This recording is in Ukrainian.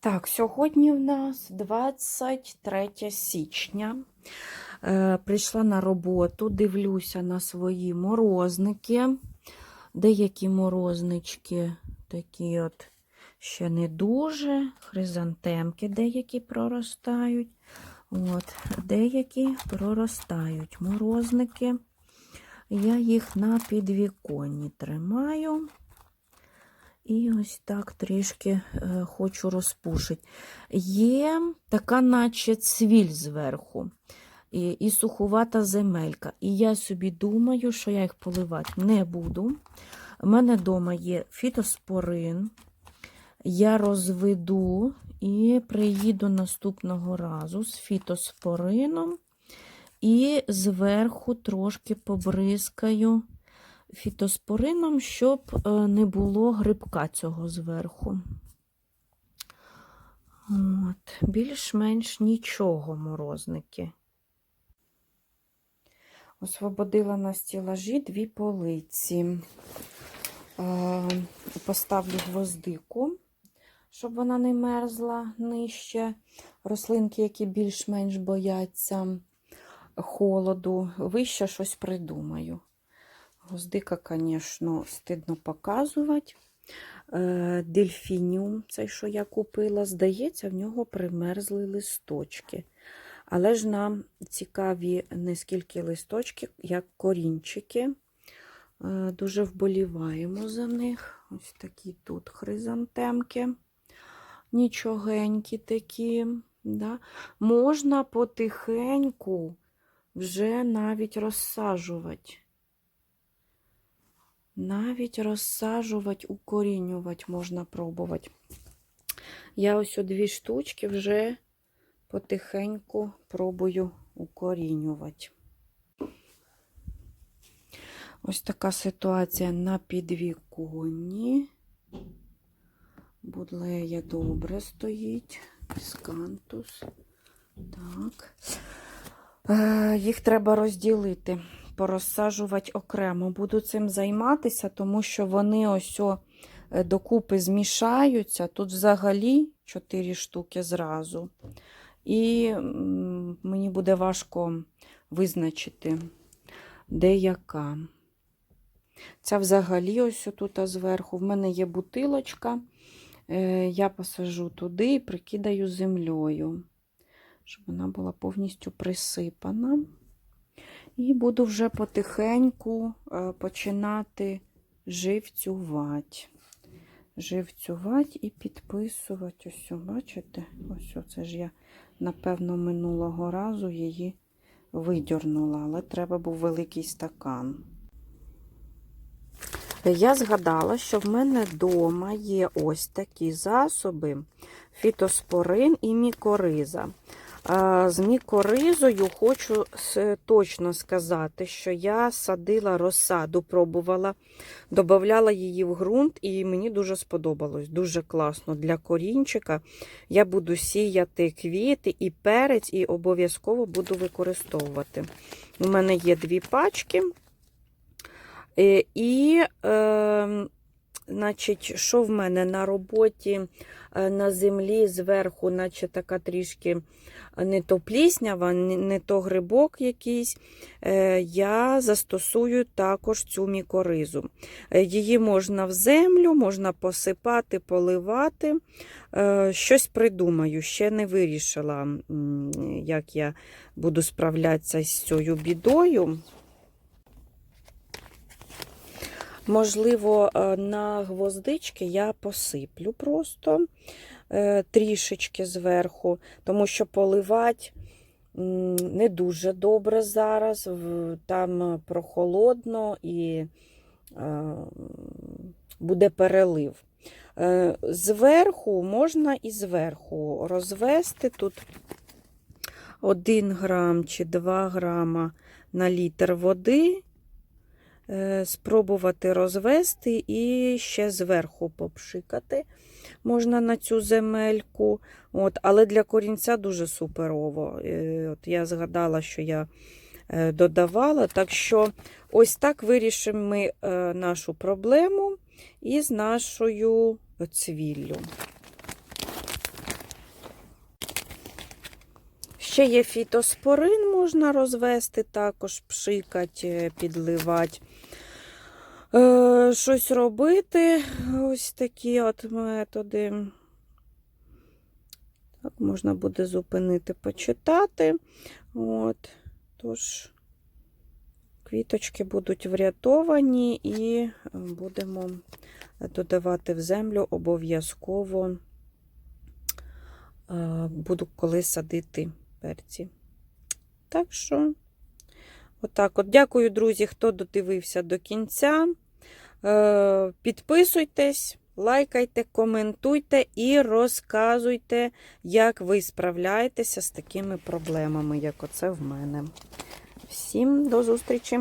Так, сьогодні в нас 23 січня. Е, прийшла на роботу, дивлюся на свої морозники. Деякі морознички такі от ще не дуже. Хризантемки деякі проростають. От, деякі проростають морозники. Я їх на підвіконні тримаю. І ось так трішки е, хочу розпушити. Є така, наче цвіль зверху, і, і сухувата земелька. І я собі думаю, що я їх поливати не буду. У мене вдома є фітоспорин. Я розведу і приїду наступного разу з фітоспорином. І зверху трошки побризкаю фітоспорином, щоб е, не було грибка цього зверху. От, Більш-менш нічого морозники. Освободила на стілажі дві полиці. Е, Поставлю гвоздику, щоб вона не мерзла нижче. Рослинки, які більш-менш бояться холоду. Вище щось придумаю. Гвоздика, звісно, стидно показувати. Е, Дельфініум, цей, що я купила, здається, в нього примерзли листочки. Але ж нам цікаві не скільки листочки, як корінчики. Е, Дуже вболіваємо за них. Ось такі тут хризантемки. Нічогенькі такі. Да? Можна потихеньку вже навіть розсаджувати. Навіть розсаджувати, укорінювати можна пробувати. Я ось у дві штучки вже потихеньку пробую укорінювати. Ось така ситуація на підвіконні. Будлея добре стоїть. Скантус. Так. Е, Їх треба розділити порозсаджувати окремо. Буду цим займатися, тому що вони ось е, докупи змішаються. Тут взагалі 4 штуки зразу. І мені буде важко визначити, де яка. Ця взагалі ось тут зверху. В мене є бутилочка. Е, Я посажу туди і прикидаю землею, щоб вона була повністю присипана. І буду вже потихеньку е, починати живцювати. Живцювати і підписувати. Ось, бачите? Ось це ж я, напевно, минулого разу її видірнула, але треба був великий стакан. Я згадала, що в мене вдома є ось такі засоби: фітоспорин і мікориза. З мікоризою хочу точно сказати, що я садила розсаду, пробувала, додавала її в ґрунт, і мені дуже сподобалось. Дуже класно для корінчика. Я буду сіяти квіти і перець, і обов'язково буду використовувати. У мене є дві пачки. Е, І, е, значить, що в мене на роботі е, на землі зверху, наче така трішки не то пліснява, не то грибок якийсь, е, я застосую також цю мікоризу. Е, її можна в землю, можна посипати, поливати. Щось придумаю, ще не вирішила, як я буду справлятися з цією бідою. Можливо, на гвоздички я посиплю просто е, трішечки зверху, тому що поливати не дуже добре зараз, там прохолодно і е, буде перелив. Е, зверху можна і зверху розвести тут 1 грам чи 2 грама на літр води. Е, спробувати розвести і ще зверху попшикати можна на цю земельку. От, Але для корінця дуже суперово. Е, от Я згадала, що я е, додавала. Так що, ось так вирішимо ми нашу проблему із нашою цвіллю. Ще є фітоспорин можна розвести, також пшикать, е, підливати. Е, щось робити. Ось такі от методи. Так, можна буде зупинити, почитати. От, тож, квіточки будуть врятовані і будемо додавати в землю обов'язково. Е, Буду коли садити перці. Так що, отак от. Дякую, друзі, хто додивився до кінця. Е, Підписуйтесь, лайкайте, коментуйте і розказуйте, як ви справляєтеся з такими проблемами, як оце в мене. Всім до зустрічі!